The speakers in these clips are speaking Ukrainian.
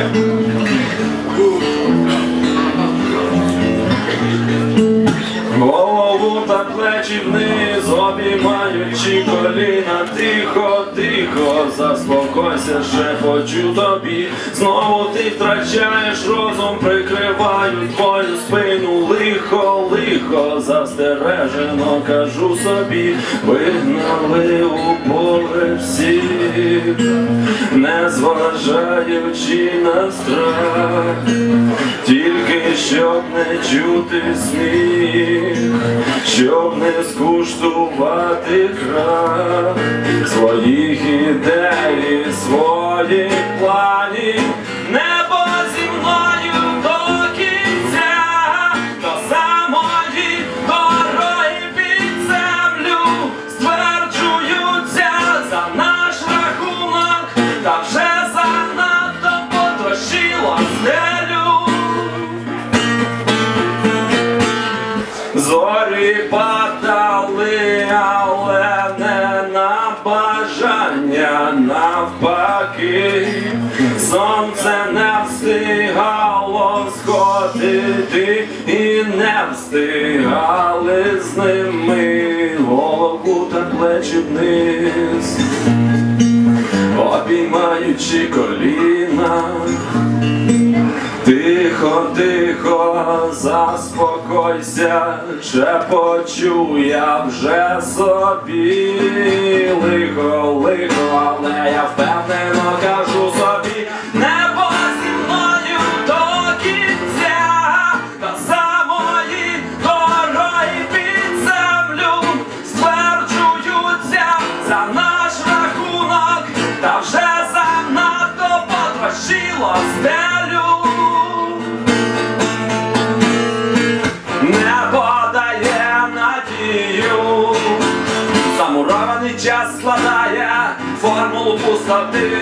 Yeah. Плечі вниз, обіймаючи коліна, тихо, тихо, заспокойся, ще хочу тобі. Знову ти втрачаєш розум, прикривають твою спину, лихо, лихо, застережено, кажу собі, вигнали у поле всіх, не зважаючи на страх, тільки щоб не чути сміх, щоб не скуштувати крах. Своїх ідей, своїх планів, не встигало сходити і не встигали з ними голову та плечі вниз, обіймаючи коліна. Тихо, тихо, заспокойся, шепочу я вже собі. Лихо, лихо, але я впевнено за наш рахунок, та вже занадто потрощило стелю. не подає надію. Замурований час складає формулу пустоти.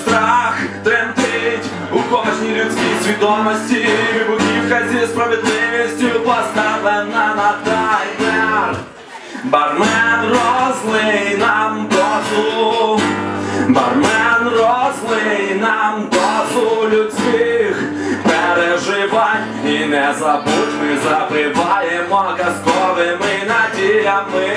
Страх тремтить у кожній людській свідомості. Вибухівка зі справедливістю поставлена на таймер. Бармен розлий нам дозу людських переживань і не забудь, ми запиваємо казковими надіями.